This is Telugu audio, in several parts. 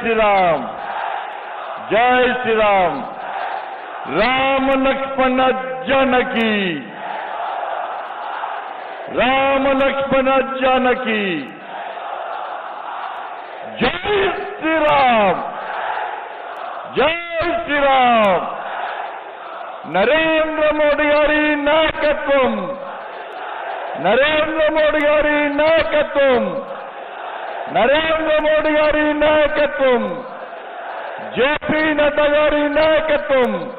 శ్రీరామ్ జై శ్రీరామ్ రామ లక్ష్మణ జానకి రామ లక్ష్మణ జానకి జై శ్రీరామ్ జై శ్రీరామ్ నరేంద్ర మోడీ గారి నాయకత్వం నరేంద్ర మోడీ గారి నాయకత్వం నరేంద్ర మోడీ గారి నాయకత్వం జేపీ నడ్డా గారి నాయకత్వం.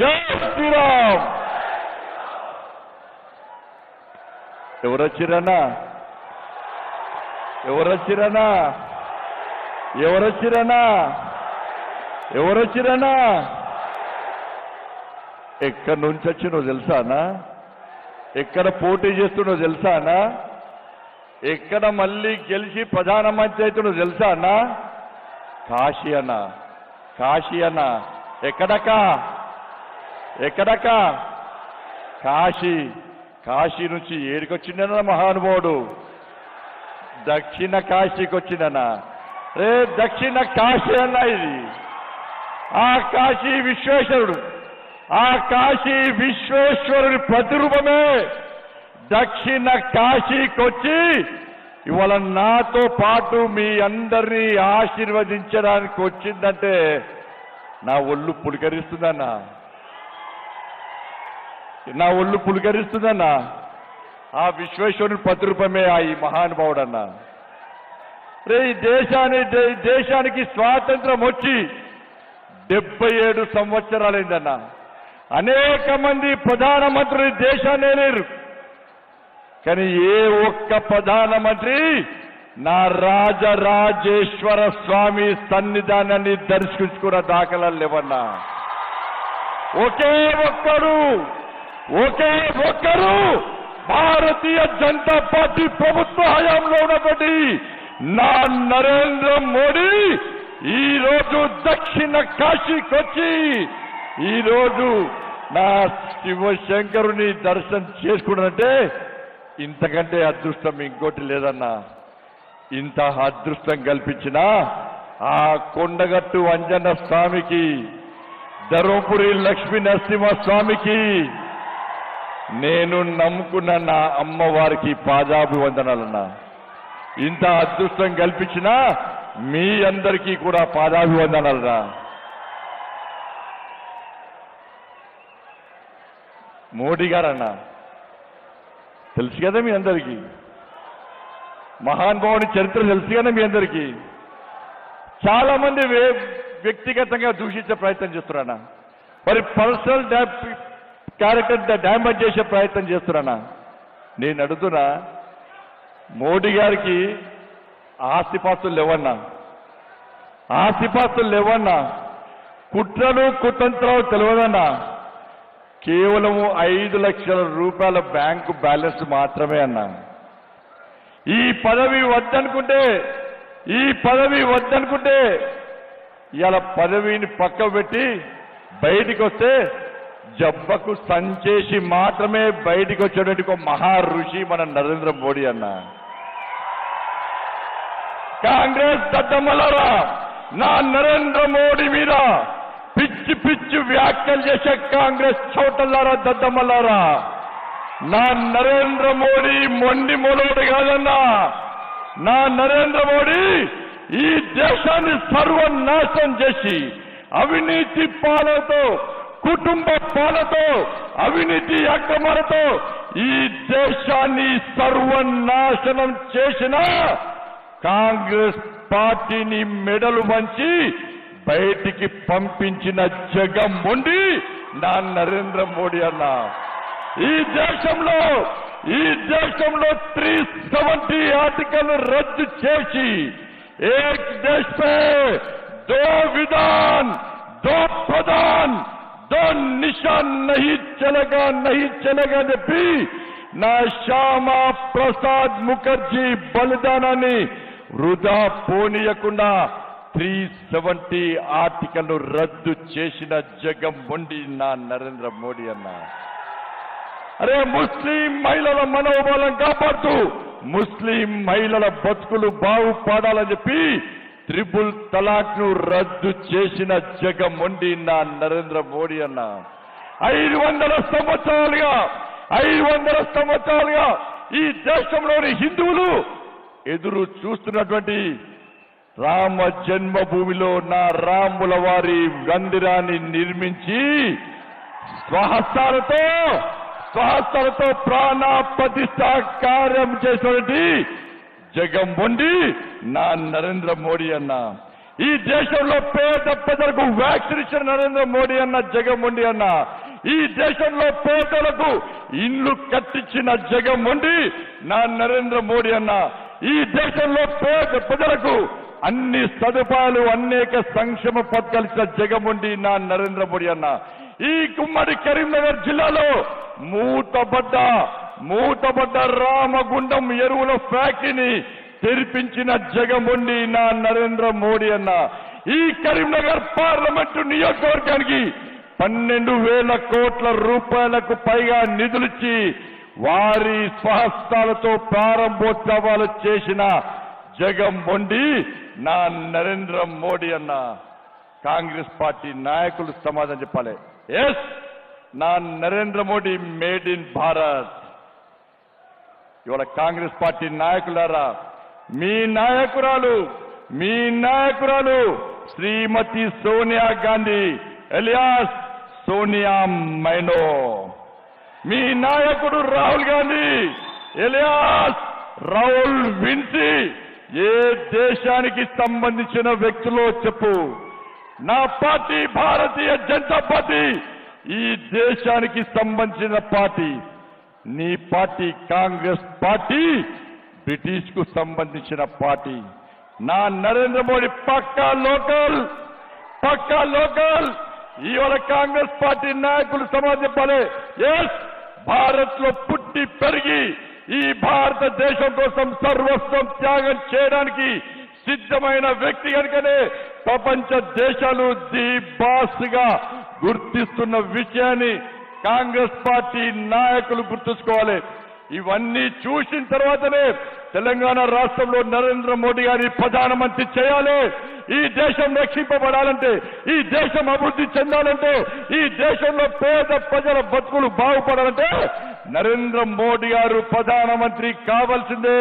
జై శ్రీరామ్. ఎవరొచ్చిరన్నా? ఎవరొచ్చిరన్నా? ఎవరొచ్చిరన్నా? ఎవరొచ్చిరన్నా? ఎక్కడి నుంచి వచ్చి నువ్వు తెలుసానా? ఎక్కడ పోటీ చేస్తున్నావు తెలుసానా? ఎక్కడ మళ్ళీ గెలిచి ప్రధానమంత్రి అయితే తెలుసా అన్న? కాశీ అన్న. కాశీ అన్న. ఎక్కడక్క? ఎక్కడక్క? కాశీ. కాశీ నుంచి ఏడికొచ్చిండన్న మహానుభావుడు. దక్షిణ కాశీకి వచ్చిందన్న రే దక్షిణ కాశీ అన్న ఇది. ఆ కాశీ విశ్వేశ్వరుడు. ఆ కాశీ విశ్వేశ్వరుడి ప్రతిరూపమే దక్షిణ కాశీకొచ్చి ఇవాళ నాతో పాటు మీ అందరినీ ఆశీర్వదించడానికి వచ్చిందంటే నా ఒళ్ళు పులికరిస్తుందన్నా. నా ఒళ్ళు పులికరిస్తుందన్నా. ఆ విశ్వేశ్వరుని ప్రతిరూపమే ఆ ఈ మహానుభావుడన్నా. రే ఈ దేశాన్ని దేశానికి స్వాతంత్రం వచ్చి డెబ్బై ఏడు సంవత్సరాలైందన్నా. అనేక మంది ప్రధానమంత్రులు దేశాన్నే లేరు కానీ ఏ ఒక్క ప్రధానమంత్రి నా రాజరాజేశ్వర స్వామి సన్నిధానాన్ని దర్శించుకున్న దాఖలాలు లేవన్నా? ఒకే ఒక్కరు ఒకే ఒక్కరు భారతీయ జనతా పార్టీ ప్రభుత్వ హయాంలో ఉన్నటువంటి నా నరేంద్ర మోడీ ఈ రోజు దక్షిణ కాశీకి వచ్చి ఈ రోజు నా శివశంకరుని దర్శనం చేసుకున్నానంటే ఇంతకంటే అదృష్టం ఇంకోటి లేదన్నా. ఇంత అదృష్టం కల్పించిన ఆ కొండగట్టు అంజన స్వామికి ధర్మపురి లక్ష్మీ నరసింహ స్వామికి నేను నమ్ముకున్న నా అమ్మవారికి పాదాభివందనాలన్నా. ఇంత అదృష్టం కల్పించిన మీ అందరికీ కూడా పాదాభివందనాలన్నా. మోడీ గారన్నా తెలుసు కదా మీ అందరికీ? మహానుభావుని చరిత్ర తెలుసు కదా మీ అందరికీ? చాలా మంది వ్యక్తిగతంగా దూషించే ప్రయత్నం చేస్తున్నానా మరి పర్సనల్ క్యారెక్టర్ డ్యామేజ్ చేసే ప్రయత్నం చేస్తున్నానా నేను అడుగుతున్నా మోడీ గారికి ఆస్తిపాస్తులు లేవన్నా? ఆస్తిపాస్తులు లేవన్నా? కుట్రలు కుతంత్రాలు తెలియదన్నా? కేవలము ఐదు లక్షల రూపాయల బ్యాంకు బ్యాలెన్స్ మాత్రమే అన్నా. ఈ పదవి వద్దనుకుంటే ఈ పదవి వద్దనుకుంటే ఇలా పదవిని పక్క పెట్టి బయటికి వస్తే జబ్బకు సంచేసి మాత్రమే బయటికి వచ్చేటువంటి ఒక మహా ఋషి మన నరేంద్ర మోడీ అన్న. కాంగ్రెస్ దద్దమ్మలారా నా నరేంద్ర మోడీ మీద పిచ్చి పిచ్చి వ్యాఖ్యలు చేసే కాంగ్రెస్ చోటలారా దద్దమ్మలారా నా నరేంద్ర మోడీ మొండి మొలోడు కాదన్నా. నా నరేంద్ర మోడీ ఈ దేశాన్ని సర్వనాశనం చేసి అవినీతి పాలతో కుటుంబ పాలతో అవినీతి అక్రమాలతో ఈ దేశాన్ని సర్వనాశనం చేసిన కాంగ్రెస్ పార్టీని మెడలు వంచి బయటికి పంపించిన జగం ఉండి నా నరేంద్ర మోడీ అన్న. ఈ దేశంలో ఈ దేశంలో త్రీ సెవెంటీ ఆర్టికల్ రద్దు చేసి ఏక్ దేశ్ పే దో విధాన్ దో ప్రధాన్ దో నిశాన్ నహి చలగా నహి చలగా చెప్పి నా శ్యామా ప్రసాద్ ముఖర్జీ బలిదానాన్ని వృధా పోనీయకుండా త్రీ సెవెంటీ ఆర్టికల్ రద్దు చేసిన జగం మొండి నా నరేంద్ర మోడీ అన్న. అరే ముస్లిం మహిళల మనోబలం కాపాడుతూ ముస్లిం మహిళల బతుకులు బాగుపడాలని చెప్పి త్రిపుల్ తలాక్ను రద్దు చేసిన జగమొండి నా నరేంద్ర మోడీ అన్న. ఐదు వందల సంవత్సరాలుగా ఐదు వందల సంవత్సరాలుగా ఈ దేశంలోని హిందువులు ఎదురు చూస్తున్నటువంటి రామ జన్మభూమిలో నా రాముల వారి మందిరాన్ని నిర్మించి స్వహస్తాలతో స్వహస్తాలతో ప్రాణ ప్రతిష్ట కార్యం చేసినటువంటి జగంబొండి నా నరేంద్ర మోడీ అన్న. ఈ దేశంలో పేద ప్రజలకు వ్యాక్సిన్ ఇచ్చిన నరేంద్ర మోడీ అన్న జగం వండి అన్న. ఈ దేశంలో పేదలకు ఇల్లు కట్టించిన జగం వండి నా నరేంద్ర మోడీ అన్న. ఈ దేశంలో పేద ప్రజలకు అన్ని సదుపాయాలు అనేక సంక్షేమ పథకాలు ఇచ్చిన జగన్మోహన్ నా నరేంద్ర మోడీ అన్న. ఈ కుమ్మడి కరీంనగర్ జిల్లాలో మూతబడ్డ మూతబడ్డ రామగుండం ఎరువుల ఫ్యాక్టరీని తెరిపించిన జగముండి నా నరేంద్ర మోడీ అన్న. ఈ కరీంనగర్ పార్లమెంటు నియోజకవర్గానికి పన్నెండు వేల కోట్ల రూపాయలకు పైగా నిధులిచ్చి వారి స్వహస్తాలతో ప్రారంభోత్సవాలు చేసిన జగం వండి నా నరేంద్ర మోడీ అన్న కాంగ్రెస్ పార్టీ నాయకులు సమాధానం చెప్పాలి. ఎస్ నా నరేంద్ర మోడీ మేడ్ ఇన్ భారత్. ఇవాళ కాంగ్రెస్ పార్టీ నాయకులారా మీ నాయకురాలు మీ నాయకురాలు శ్రీమతి సోనియా గాంధీ ఎలియాస్ సోనియా మైనో. మీ నాయకుడు రాహుల్ గాంధీ ఎలియాస్ రాహుల్ విన్సీ ఏ దేశానికి సంబంధించిన వ్యక్తులో చెప్పు. నా పార్టీ భారతీయ జనతా పార్టీ ఈ దేశానికి సంబంధించిన పార్టీ. నీ పార్టీ కాంగ్రెస్ పార్టీ బ్రిటిష్కు సంబంధించిన పార్టీ. నా నరేంద్ర మోడీ పక్కా లోకల్ పక్కా లోకల్. ఇవాళ కాంగ్రెస్ పార్టీ నాయకులు సమాజం చెప్పాలి. ఎస్ భారత్లో పుట్టి పెరిగి ఈ భారతదేశం కోసం సర్వస్వం త్యాగం చేయడానికి సిద్ధమైన వ్యక్తి కనుకనే ప్రపంచ దేశాలు ది బాస్గా గుర్తిస్తున్న విషయాన్ని కాంగ్రెస్ పార్టీ నాయకులు గుర్తుంచుకోవాలి. ఇవన్నీ చూసిన తర్వాతనే తెలంగాణ రాష్ట్రంలో నరేంద్ర మోడీ గారి ప్రధానమంత్రి చేయాలి. ఈ దేశం రక్షింపబడాలంటే ఈ దేశం అభివృద్ధి చెందాలంటే ఈ దేశంలో పేద ప్రజల బతుకులు బాగుపడాలంటే నరేంద్ర మోడీ గారు ప్రధానమంత్రి కావాల్సిందే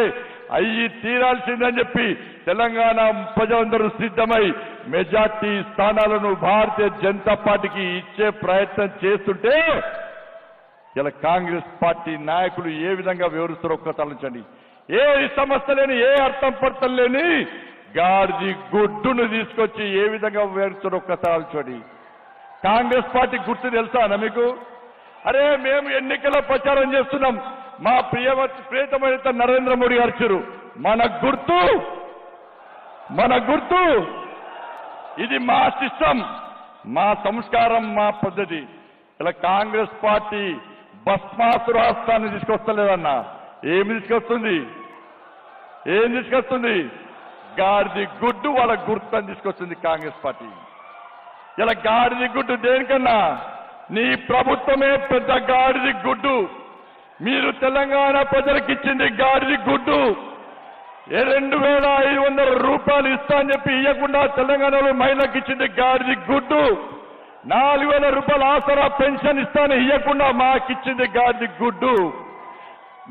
అయ్యి తీరాల్సిందని చెప్పి తెలంగాణ ప్రజలందరూ సిద్ధమై మెజార్టీ స్థానాలను భారతీయ జనతా పార్టీకి ఇచ్చే ప్రయత్నం చేస్తుంటే ఇలా కాంగ్రెస్ పార్టీ నాయకులు ఏ విధంగా వివరిస్తారో ఒక్క తలంచండి ఏ సమస్య లేని ఏ అర్థం పడతం లేని గార్జి గుడ్డును తీసుకొచ్చి ఏ విధంగా వివరిస్తారో ఒక్క తలంచండి కాంగ్రెస్ పార్టీ గుర్తు తెలుసా మీకు? అరే మేము ఎన్నికల ప్రచారం చేస్తున్నాం. మా ప్రియవ ప్రియతమైన నరేంద్ర మోడీ అర్చురు మన గుర్తు మన గుర్తు ఇది మా సిస్టమ్ మా సంస్కారం మా పద్ధతి. ఇలా కాంగ్రెస్ పార్టీ భస్మాసు రాష్ట్రాన్ని తీసుకొస్తలేదన్నా. ఏమి తీసుకొస్తుంది? ఏం తీసుకొస్తుంది? గాడిది గుడ్డు వాళ్ళ గుర్తు తీసుకొస్తుంది కాంగ్రెస్ పార్టీ. ఇలా గాడిది గుడ్డు దేనికన్నా? నీ ప్రభుత్వమే పెద్ద గాడిది గుడ్డు. మీరు తెలంగాణ ప్రజలకు ఇచ్చింది గాడిది గుడ్డు. రెండు వేల ఐదు వందల రూపాయలు ఇస్తా అని చెప్పి ఇవ్వకుండా తెలంగాణలో మహిళలకు ఇచ్చింది గాడిది గుడ్డు. నాలుగు వేల రూపాయల ఆసరా పెన్షన్ ఇస్తాను ఇవ్వకుండా మాకిచ్చింది గాడిది గుడ్డు.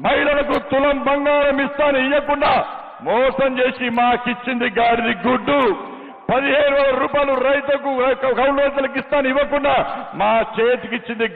మహిళలకు తులం బంగారం ఇస్తాను ఇవ్వకుండా మోసం చేసి మాకిచ్చింది గాడిది గుడ్డు. పదిహేను వేల రూపాయలు రైతుకు కౌలు రైతులకు ఇస్తాను ఇవ్వకుండా మా చేతికి ఇచ్చింది